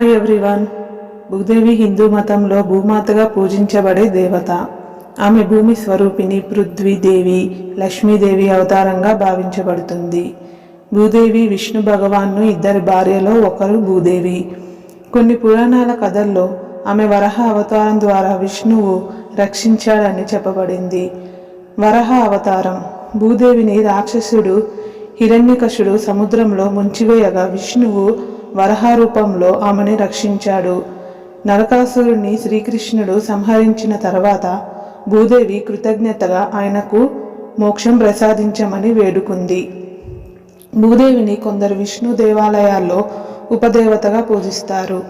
Hi everyone Bhudevi Hindu మతంలో భూమాతగా పూజించబడే దేవత. ఆమె భూమి స్వరూపిణి పృథ్వీదేవి లక్ష్మీదేవి అవతారంగా భావించబడుతుంది. భూదేవి విష్ణు భగవాన్ను ఇద్దరి భార్యలో ఒకరు భూదేవి. కొన్ని పురాణాల కథల్లో ఆమె వరహ అవతారం ద్వారా విష్ణువు రక్షించాడని చెప్పబడింది. వరహ అవతారం. భూదేవిని రాక్షసుడు హిరణ్యకశుడు సముద్రంలో ముంచివేయగా విష్ణువు వరహ రూపంలో రక్షించాడు. నరకాసురుణ్ణి శ్రీకృష్ణుడు సంహరించిన తర్వాత భూదేవి కృతజ్ఞతగా ఆయనకు మోక్షం ప్రసాదించమని వేడుకుంది. భూదేవిని కొందరు విష్ణు దేవాలయాల్లో ఉపదేవతగా పూజిస్తారు.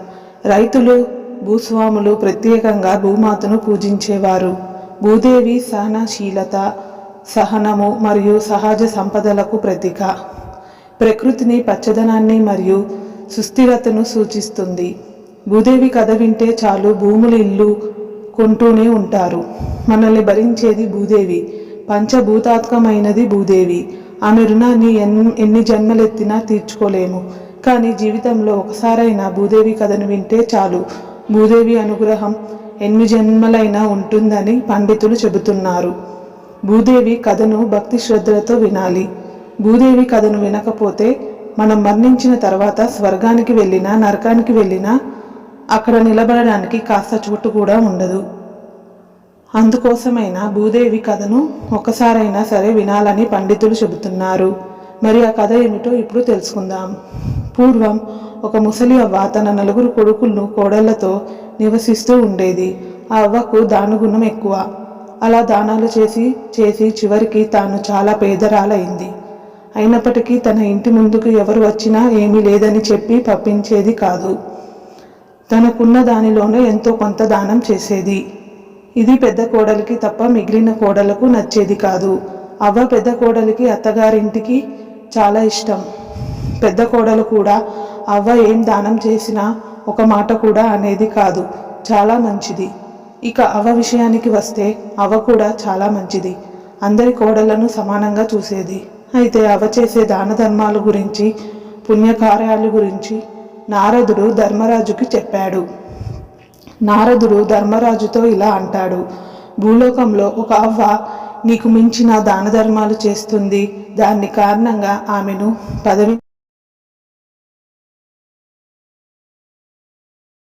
రైతులు భూస్వాములు ప్రత్యేకంగా భూమాతను పూజించేవారు. భూదేవి సహనశీలత సహనము మరియు సహజ సంపదలకు ప్రతీక. ప్రకృతిని పచ్చదనాన్ని మరియు సుస్థిరతను సూచిస్తుంది. భూదేవి కథ వింటే చాలు భూములు ఇల్లు కొంటూనే ఉంటారు. మనల్ని భరించేది భూదేవి. పంచభూతాత్మకమైనది భూదేవి. ఆమె రుణాన్ని ఎన్ ఎన్ని జన్మలెత్తినా తీర్చుకోలేము. కానీ జీవితంలో ఒకసారైనా భూదేవి కథను వింటే చాలు. భూదేవి అనుగ్రహం ఎన్ని జన్మలైనా ఉంటుందని పండితులు చెబుతున్నారు. భూదేవి కథను భక్తి శ్రద్ధలతో వినాలి. భూదేవి కథను వినకపోతే మనం మరణించిన తర్వాత స్వర్గానికి వెళ్ళినా నరకానికి వెళ్ళినా అక్కడ నిలబడడానికి కాస్త చోటు కూడా ఉండదు. అందుకోసమైనా భూదేవి కథను ఒక్కసారైనా సరే వినాలని పండితులు చెబుతున్నారు. మరి ఆ కథ ఏమిటో ఇప్పుడు తెలుసుకుందాం. పూర్వం ఒక ముసలి అవ్వ తన నలుగురు కొడుకులను కోడళ్ళతో నివసిస్తూ ఉండేది. ఆ అవ్వకు దానుగుణం ఎక్కువ. అలా దానాలు చేసి చేసి చివరికి తాను చాలా పేదరాలైంది. అయినప్పటికీ తన ఇంటి ముందుకు ఎవరు వచ్చినా ఏమీ లేదని చెప్పి పంపించేది కాదు. తనకున్న దానిలోనే ఎంతో కొంత దానం చేసేది. ఇది పెద్ద కోడలికి తప్ప మిగిలిన కోడలకు నచ్చేది కాదు. అవ్వ పెద్ద కోడలికి అత్తగారింటికి చాలా ఇష్టం. పెద్ద కోడలు కూడా అవ్వ ఏం దానం చేసినా ఒక మాట కూడా అనేది కాదు. చాలా మంచిది. ఇక అవ్వ విషయానికి వస్తే అవ్వ కూడా చాలా మంచిది. అందరి కోడలను సమానంగా చూసేది. అయితే అవ చేసే దాన ధర్మాల గురించి పుణ్యకార్యాల గురించి నారదుడు ధర్మరాజుకి చెప్పాడు. నారదుడు ధర్మరాజుతో ఇలా అంటాడు. భూలోకంలో ఒక అవ్వ నీకు మించిన దాన ధర్మాలు చేస్తుంది. దాని కారణంగా ఆమెను పదవి